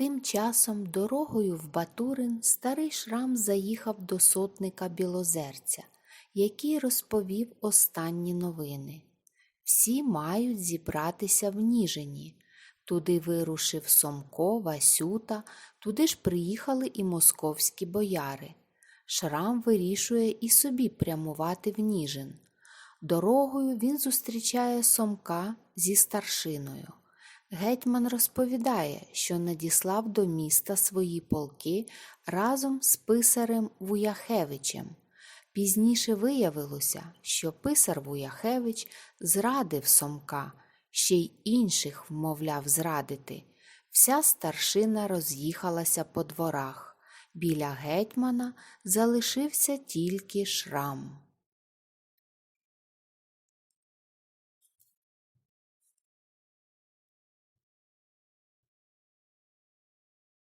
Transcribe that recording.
Тим часом дорогою в Батурин старий Шрам заїхав до сотника Білозерця, який розповів останні новини. Всі мають зібратися в Ніжині. Туди вирушив Сомко, Васюта, туди ж приїхали і московські бояри. Шрам вирішує і собі прямувати в Ніжин. Дорогою він зустрічає Сомка зі старшиною. Гетьман розповідає, що надіслав до міста свої полки разом з писарем Вуяхевичем. Пізніше виявилося, що писар Вуяхевич зрадив Сомка, ще й інших вмовляв зрадити. Вся старшина роз'їхалася по дворах. Біля гетьмана залишився тільки шрам.